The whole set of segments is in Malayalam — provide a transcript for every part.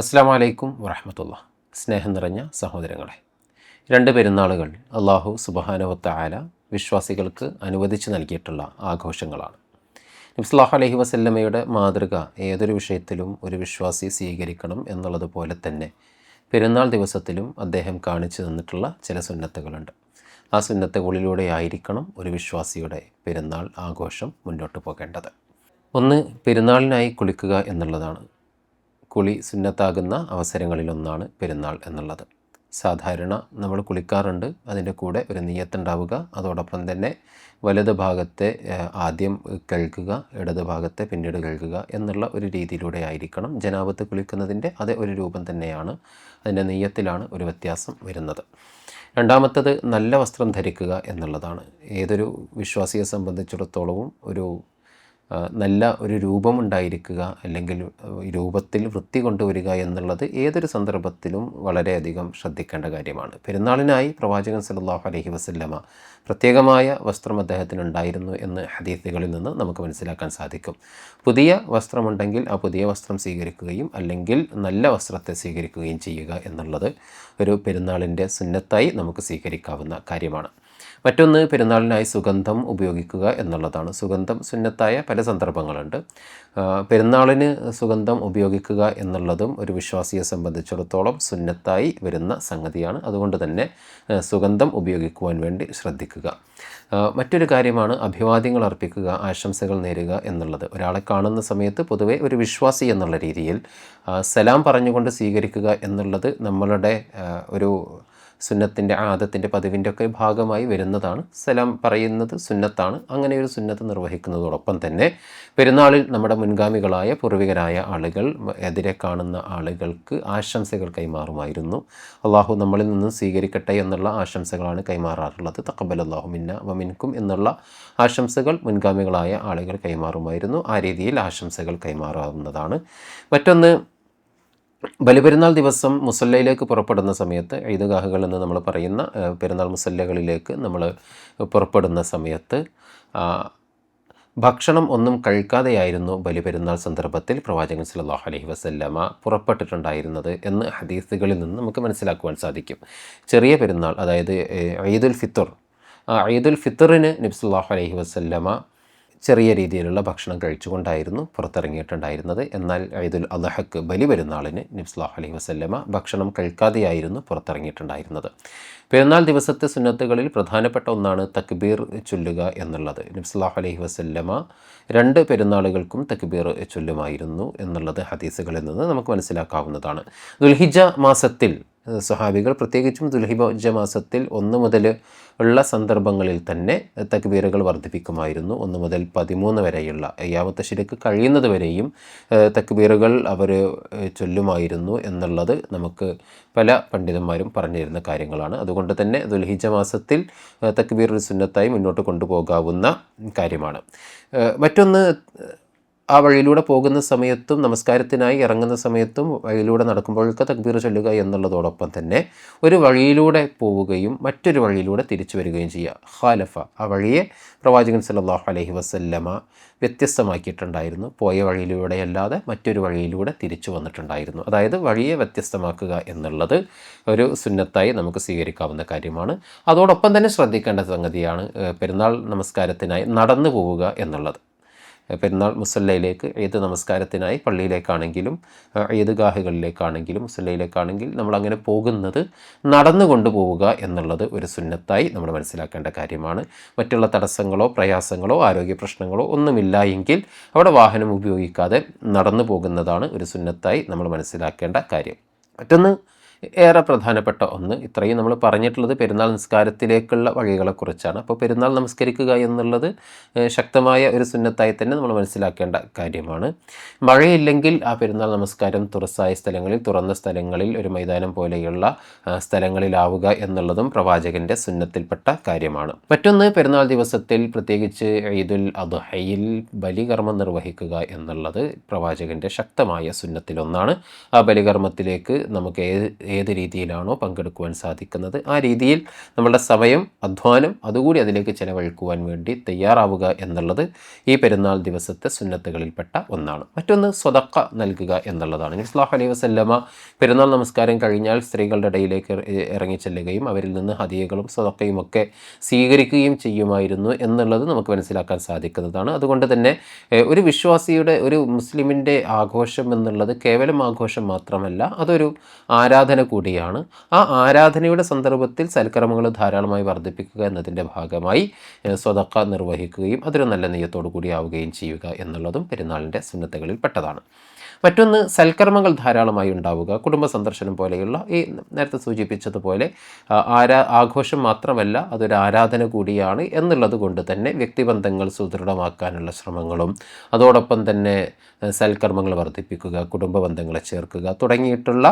അസ്സാം വലൈക്കും വറഹമത്തുള്ള സ്നേഹം നിറഞ്ഞ സഹോദരങ്ങളെ രണ്ട് പെരുന്നാളുകൾ അള്ളാഹു സുബഹാനവത്ത ആല വിശ്വാസികൾക്ക് അനുവദിച്ച് നൽകിയിട്ടുള്ള ആഘോഷങ്ങളാണ്. നബ്സ്ലാഹു അലഹി വസല്ലമ്മയുടെ മാതൃക ഏതൊരു വിഷയത്തിലും ഒരു വിശ്വാസി സ്വീകരിക്കണം എന്നുള്ളതുപോലെ തന്നെ പെരുന്നാൾ ദിവസത്തിലും അദ്ദേഹം കാണിച്ചു തന്നിട്ടുള്ള ചില സുന്നത്തുകളുണ്ട്. ആ സുന്നത്തുകളിലൂടെ ആയിരിക്കണം ഒരു വിശ്വാസിയുടെ പെരുന്നാൾ ആഘോഷം മുന്നോട്ട് പോകേണ്ടത്. ഒന്ന് പെരുന്നാളിനായി കുളിക്കുക എന്നുള്ളതാണ്. കുളി സുന്നത്താകുന്ന അവസരങ്ങളിലൊന്നാണ് പെരുന്നാൾ എന്നുള്ളത്. സാധാരണ നമ്മൾ കുളിക്കാറുണ്ട് അതിന്റെ കൂടെ ഒരു നീയത്തുണ്ടാവുക അതോടൊപ്പം തന്നെ വലത് ഭാഗത്തെ ആദ്യം കേൾക്കുക ഇടത് ഭാഗത്തെ പിന്നീട് കേൾക്കുക എന്നുള്ള ഒരു രീതിയിലൂടെ ആയിരിക്കണം ജനാപത്ത് കുളിക്കുന്നതിന്റെ അതേ ഒരു രൂപം തന്നെയാണ് അതിന്റെ നെയ്യത്തിലാണ് ഒരു വ്യത്യാസം വരുന്നത്. രണ്ടാമത്തത് നല്ല വസ്ത്രം ധരിക്കുക എന്നുള്ളതാണ്. ഏതൊരു വിശ്വാസിയെ സംബന്ധിച്ചിടത്തോളവും ഒരു നല്ല ഒരു രൂപമുണ്ടായിരിക്കുക അല്ലെങ്കിൽ രൂപത്തിൽ വൃത്തി കൊണ്ടുവരിക എന്നുള്ളത് ഏതൊരു സന്ദർഭത്തിലും വളരെയധികം ശ്രദ്ധിക്കേണ്ട കാര്യമാണ്. പെരുന്നാളിനായി പ്രവാചകൻ സല്ലല്ലാഹു അലഹി വസല്ലമ പ്രത്യേകമായ വസ്ത്രം അദ്ദേഹത്തിനുണ്ടായിരുന്നു എന്ന് ഹദീസുകളിൽ നിന്ന് നമുക്ക് മനസ്സിലാക്കാൻ സാധിക്കും. പുതിയ വസ്ത്രമുണ്ടെങ്കിൽ ആ പുതിയ വസ്ത്രം സ്വീകരിക്കുകയും അല്ലെങ്കിൽ നല്ല വസ്ത്രത്തെ സ്വീകരിക്കുകയും ചെയ്യുക എന്നുള്ളത് ഒരു പെരുന്നാളിന്റെ സുന്നത്തായി നമുക്ക് സ്വീകരിക്കാവുന്ന കാര്യമാണ്. മറ്റൊന്ന് പെരുന്നാളിനായി സുഗന്ധം ഉപയോഗിക്കുക എന്നുള്ളതാണ്. സുഗന്ധം സുന്നത്തായ പല സന്ദർഭങ്ങളുണ്ട്. പെരുന്നാളിന് സുഗന്ധം ഉപയോഗിക്കുക എന്നുള്ളതും ഒരു വിശ്വാസിയെ സംബന്ധിച്ചിടത്തോളം സുന്നത്തായി വരുന്ന സംഗതിയാണ്. അതുകൊണ്ട് തന്നെ സുഗന്ധം ഉപയോഗിക്കുവാൻ വേണ്ടി ശ്രദ്ധിക്കുക. മറ്റൊരു കാര്യമാണ് അഭിവാദ്യങ്ങൾ അർപ്പിക്കുക ആശംസകൾ നേരുക എന്നുള്ളത്. ഒരാളെ കാണുന്ന സമയത്ത് പൊതുവെ ഒരു വിശ്വാസി എന്നുള്ള രീതിയിൽ സലാം പറഞ്ഞുകൊണ്ട് സ്വീകരിക്കുക എന്നുള്ളത് നമ്മളുടെ ഒരു സുന്നത്തിന്റെ ആദത്തിന്റെ പതിവിന്റെ ഒക്കെ ഭാഗമായി വരുന്നതാണ്. സലാം പറയുന്നത് സുന്നത്താണ്. അങ്ങനെ ഒരു സുന്നത്ത് നിർവഹിക്കുന്നതോടൊപ്പം തന്നെ പെരുന്നാളിൽ നമ്മുടെ മുൻഗാമികളായ പൂർവികരായ ആളുകൾ എതിരെ കാണുന്ന ആളുകൾക്ക് ആശംസകൾ കൈമാറുമായിരുന്നു. അള്ളാഹു നമ്മളിൽ നിന്നും സ്വീകരിക്കട്ടെ എന്നുള്ള ആശംസകളാണ് കൈമാറാറുള്ളത്. തക്കബൽ അള്ളാഹു മിന്ന വമിൻകും എന്നുള്ള ആശംസകൾ മുൻഗാമികളായ ആളുകൾ കൈമാറുമായിരുന്നു. ആ രീതിയിൽ ആശംസകൾ കൈമാറാവുന്നതാണ്. മറ്റൊന്ന് ബലിപെരുന്നാൾ ദിവസം മുസല്ലയിലേക്ക് പുറപ്പെടുന്ന സമയത്ത് ഈദ്ഗാഹുകൾ എന്ന് നമ്മൾ പറയുന്ന പെരുന്നാൾ മുസല്ലകളിലേക്ക് നമ്മൾ പുറപ്പെടുന്ന സമയത്ത് ഭക്ഷണം ഒന്നും കഴിക്കാതെയായിരുന്നു ബലിപെരുന്നാൾ സന്ദർഭത്തിൽ പ്രവാചകൻ സല്ലല്ലാഹു അലഹി വസല്ലമ പുറപ്പെട്ടിട്ടുണ്ടായിരുന്നത് എന്ന് ഹദീസുകളിൽ നിന്ന് നമുക്ക് മനസ്സിലാക്കുവാൻ സാധിക്കും. ചെറിയ പെരുന്നാൾ അതായത് ഈദുൽ ഫിത്തർ ഈദുൽ ഫിത്തറിന് നബ്സല്ലാഹു അലഹി വസല്ലമ ചെറിയ രീതിയിലുള്ള ഭക്ഷണം കഴിച്ചുകൊണ്ടായിരുന്നു പുറത്തിറങ്ങിയിട്ടുണ്ടായിരുന്നത്. എന്നാൽ ഐദുൽ അള്ളഹക്ക് ബലി പെരുന്നാളിന് നിബ്സ്ലാഹ് അലൈഹി വസല്ലമ ഭക്ഷണം കഴിക്കാതെയായിരുന്നു പുറത്തിറങ്ങിയിട്ടുണ്ടായിരുന്നത്. പെരുന്നാൾ ദിവസത്തെ സുന്നത്തുകളിൽ പ്രധാനപ്പെട്ട ഒന്നാണ് തക്ബീർ ചൊല്ലുക എന്നുള്ളത്. നിബ്സ്ലാഹ് അലൈഹി വസല്ലമ രണ്ട് പെരുന്നാളുകൾക്കും തക്ബീർ ചൊല്ലുമായിരുന്നു എന്നുള്ളത് ഹദീസുകളിൽ നിന്ന് നമുക്ക് മനസ്സിലാക്കാവുന്നതാണ്. ദുൽഹിജ മാസത്തിൽ സ്വഹാബികൾ പ്രത്യേകിച്ചും ദുൽഹിബ മാസത്തിൽ ഒന്ന് മുതൽ ഉള്ള സന്ദർഭങ്ങളിൽ തന്നെ തക്ബീറുകൾ വർദ്ധിപ്പിക്കുമായിരുന്നു. ഒന്ന് മുതൽ പതിമൂന്ന് വരെയുള്ള അയ്യാമത്തെ ശരിക്ക് കഴിയുന്നത് വരെയും തക്ബീറുകൾ അവർ ചൊല്ലുമായിരുന്നു എന്നുള്ളത് നമുക്ക് പല പണ്ഡിതന്മാരും പറഞ്ഞിരുന്ന കാര്യങ്ങളാണ്. അതുകൊണ്ട് തന്നെ ദുൽഹിജ മാസത്തിൽ തക്ബീർ ഒരു സുന്നത്തായി മുന്നോട്ട് കൊണ്ടുപോകാവുന്ന കാര്യമാണ്. മറ്റൊന്ന് ആ വഴിയിലൂടെ പോകുന്ന സമയത്തും നമസ്കാരത്തിനായി ഇറങ്ങുന്ന സമയത്തും വഴിയിലൂടെ നടക്കുമ്പോഴൊക്കെ തക്ബീർ ചൊല്ലുക എന്നുള്ളതോടൊപ്പം തന്നെ ഒരു വഴിയിലൂടെ പോവുകയും മറ്റൊരു വഴിയിലൂടെ തിരിച്ചു വരികയും ചെയ്യുക. ഖാലഫ ആ വഴിയെ പ്രവാചകൻ സല്ലല്ലാഹു അലഹി വസല്ലമ വ്യത്യസ്തമാക്കിയിട്ടുണ്ടായിരുന്നു. പോയ വഴിയിലൂടെയല്ലാതെ മറ്റൊരു വഴിയിലൂടെ തിരിച്ചു വന്നിട്ടുണ്ടായിരുന്നു. അതായത് വഴിയെ വ്യത്യസ്തമാക്കുക എന്നുള്ളത് ഒരു സുന്നത്തായി നമുക്ക് സ്വീകരിക്കാവുന്ന കാര്യമാണ്. അതോടൊപ്പം തന്നെ ശ്രദ്ധിക്കേണ്ട സംഗതിയാണ് പെരുന്നാൾ നമസ്കാരത്തിനായി നടന്നു പോവുക എന്നുള്ളത്. പെരുന്നാൾ മുസല്ലയിലേക്ക് ഏത് നമസ്കാരത്തിനായി പള്ളിയിലേക്കാണെങ്കിലും ഏത് ഈദ്ഗാഹുകളിലേക്കാണെങ്കിലും മുസല്ലയിലേക്കാണെങ്കിൽ നമ്മൾ അങ്ങനെ പോകുന്നത് നടന്നു കൊണ്ടുപോവുക എന്നുള്ളത് ഒരു സുന്നത്തായി നമ്മൾ മനസ്സിലാക്കേണ്ട കാര്യമാണ്. മറ്റുള്ള തടസ്സങ്ങളോ പ്രയാസങ്ങളോ ആരോഗ്യ പ്രശ്നങ്ങളോ ഒന്നുമില്ല എങ്കിൽ അവിടെ വാഹനം ഉപയോഗിക്കാതെ നടന്നു പോകുന്നതാണ് ഒരു സുന്നത്തായി നമ്മൾ മനസ്സിലാക്കേണ്ട കാര്യം. മറ്റൊന്ന് ഏറെ പ്രധാനപ്പെട്ട ഒന്ന്. ഇത്രയും നമ്മൾ പറഞ്ഞിട്ടുള്ളത് പെരുന്നാൾ നിസ്കാരത്തിലേക്കുള്ള വഴികളെക്കുറിച്ചാണ്. അപ്പോൾ പെരുന്നാൾ നമസ്കരിക്കുക എന്നുള്ളത് ശക്തമായ ഒരു സുന്നത്തായി തന്നെ നമ്മൾ മനസ്സിലാക്കേണ്ട കാര്യമാണ്. മഴയില്ലെങ്കിൽ ആ പെരുന്നാൾ നമസ്കാരം തുറസായ സ്ഥലങ്ങളിൽ തുറന്ന സ്ഥലങ്ങളിൽ ഒരു മൈതാനം പോലെയുള്ള സ്ഥലങ്ങളിലാവുക എന്നുള്ളതും പ്രവാചകന്റെ സുന്നത്തിൽപ്പെട്ട കാര്യമാണ്. മറ്റൊന്ന് പെരുന്നാൾ ദിവസത്തിൽ പ്രത്യേകിച്ച് ഈദുൽ അദ്ഹയിൽ ബലികർമ്മം നിർവഹിക്കുക എന്നുള്ളത് പ്രവാചകന്റെ ശക്തമായ സുന്നത്തിലൊന്നാണ്. ആ ബലികർമ്മത്തിലേക്ക് നമുക്ക് ഏത് രീതിയിലാണോ പങ്കെടുക്കുവാൻ സാധിക്കുന്നത്. ആ രീതിയിൽ നമ്മളുടെ സമയം അധ്വാനം അതുകൂടി അതിലേക്ക് ചിലവഴിക്കുവാൻ വേണ്ടി തയ്യാറാവുക എന്നുള്ളത് ഈ പെരുന്നാൾ ദിവസത്തെ സുന്നത്തുകളിൽപ്പെട്ട ഒന്നാണ്. മറ്റൊന്ന് സ്വതക്ക നൽകുക എന്നുള്ളതാണ്. ഇസ്ലാഹ് അലൈഹി വസല്ലമ പെരുന്നാൾ നമസ്കാരം കഴിഞ്ഞാൽ സ്ത്രീകളുടെ ഇടയിലേക്ക് ഇറങ്ങിച്ചെല്ലുകയും അവരിൽ നിന്ന് ഹതിയകളും സ്വതക്കയും ഒക്കെ സ്വീകരിക്കുകയും ചെയ്യുമായിരുന്നു എന്നുള്ളത് നമുക്ക് മനസ്സിലാക്കാൻ സാധിക്കുന്നതാണ്. അതുകൊണ്ട് തന്നെ ഒരു വിശ്വാസിയുടെ ഒരു മുസ്ലിമിന്റെ ആഘോഷം എന്നുള്ളത് കേവലം ആഘോഷം മാത്രമല്ല അതൊരു ആരാധന കൂടിയാണ് ആ ആരാധനയുടെ സന്ദർഭത്തിൽ സൽക്കർമ്മങ്ങൾ ധാരാളമായി വർദ്ധിപ്പിക്കുക എന്നതിന്റെ ഭാഗമായി സ്വതക്ക നിർവഹിക്കുകയും അതൊരു നല്ല നെയ്യത്തോടു കൂടി ആവുകയും ചെയ്യുക എന്നുള്ളതും പെരുന്നാളിന്റെ സുന്നത്തുകളിൽ പെട്ടതാണ് മറ്റൊന്ന് സൽക്കർമ്മങ്ങൾ ധാരാളമായി ഉണ്ടാവുക കുടുംബ സന്ദർശനം പോലെയുള്ള ഈ നേരത്തെ സൂചിപ്പിച്ചതുപോലെ ആരാ ആഘോഷം മാത്രമല്ല അതൊരു ആരാധന കൂടിയാണ് എന്നുള്ളത് കൊണ്ട് തന്നെ വ്യക്തിബന്ധങ്ങൾ സുദൃഢമാക്കാനുള്ള ശ്രമങ്ങളും അതോടൊപ്പം തന്നെ സൽക്കർമ്മങ്ങൾ വർദ്ധിപ്പിക്കുക കുടുംബ ബന്ധങ്ങളെ ചേർക്കുക തുടങ്ങിയിട്ടുള്ള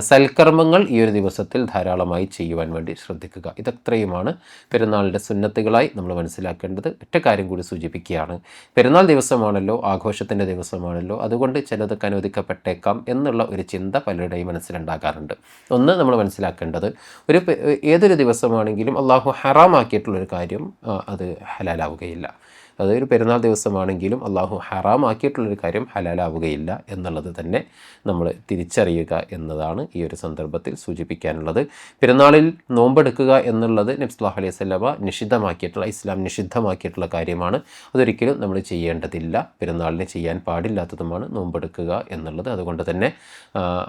സൽക്കർമ്മങ്ങൾ ഈ ഒരു ദിവസത്തിൽ ധാരാളമായി ചെയ്യുവാൻ വേണ്ടി ശ്രദ്ധിക്കുക. ഇതത്രയുമാണ് പെരുന്നാളിന്റെ സുന്നത്തുകളായി നമ്മൾ മനസ്സിലാക്കേണ്ടത്. ഒറ്റ കാര്യം കൂടി സൂചിപ്പിക്കുകയാണ്. പെരുന്നാൾ ദിവസമാണല്ലോ ആഘോഷത്തിന്റെ ദിവസമാണല്ലോ. അതുകൊണ്ട് ചിലത് അനുവദിക്കപ്പെട്ടേക്കാം എന്നുള്ള ഒരു ചിന്ത പലരുടെയും മനസ്സിലുണ്ടാകാറുണ്ട്. ഒന്ന് നമ്മൾ മനസ്സിലാക്കേണ്ടത് ഒരു ഏതൊരു ദിവസമാണെങ്കിലും അള്ളാഹു ഹറാമാക്കിയിട്ടുള്ളൊരു കാര്യം അത് ഹലാലാവുകയില്ല. അതൊരു പെരുന്നാൾ ദിവസമാണെങ്കിലും അള്ളാഹു ഹറാമാക്കിയിട്ടുള്ളൊരു കാര്യം ഹലാലാവുകയില്ല എന്നുള്ളത് തന്നെ നമ്മൾ തിരിച്ചറിയുക എന്നതാണ് ഈ ഒരു സന്ദർഭത്തിൽ സൂചിപ്പിക്കാനുള്ളത്. പെരുന്നാളിൽ നോമ്പെടുക്കുക എന്നുള്ളത് നബ്സ്ലാഹ് അലൈഹി സ്വലമ നിഷിദ്ധമാക്കിയിട്ടുള്ള ഇസ്ലാം നിഷിദ്ധമാക്കിയിട്ടുള്ള കാര്യമാണ്. അതൊരിക്കലും നമ്മൾ ചെയ്യേണ്ടതില്ല. പെരുന്നാളിന് ചെയ്യാൻ പാടില്ലാത്തതുമാണ് നോമ്പെടുക്കുക എന്നുള്ളത്. അതുകൊണ്ട് തന്നെ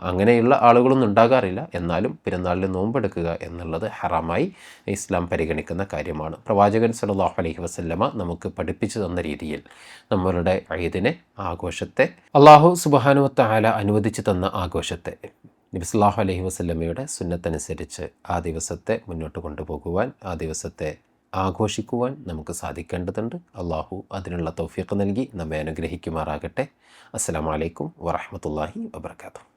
അങ്ങനെയുള്ള ആളുകളൊന്നും ഉണ്ടാകാറില്ല. എന്നാലും പെരുന്നാളിൽ നോമ്പെടുക്കുക എന്നുള്ളത് ഹറാമായി ഇസ്ലാം പരിഗണിക്കുന്ന കാര്യമാണ്. പ്രവാചകൻ സലാഹു അലൈഹി വസ്ല്ലമ നമുക്ക് പഠി പഠിപ്പിച്ചു തന്ന രീതിയിൽ നമ്മളുടെ ഈദിനെ ആഘോഷത്തെ അള്ളാഹു സുബാനുവത്ത ആല അനുവദിച്ചു തന്ന ആഘോഷത്തെ നബിസ്ലാഹു അലഹി വസ്ലമയുടെ സുന്നത്തനുസരിച്ച് ആ ദിവസത്തെ മുന്നോട്ട് കൊണ്ടുപോകുവാൻ ആ ദിവസത്തെ ആഘോഷിക്കുവാൻ നമുക്ക് സാധിക്കേണ്ടതുണ്ട്. അള്ളാഹു അതിനുള്ള തൗഫീഖ് നൽകി നമ്മെ അനുഗ്രഹിക്കുമാറാകട്ടെ. അസ്സാം വലൈക്കും വറഹമത്തല്ലാഹി വാബർക്കാത്തു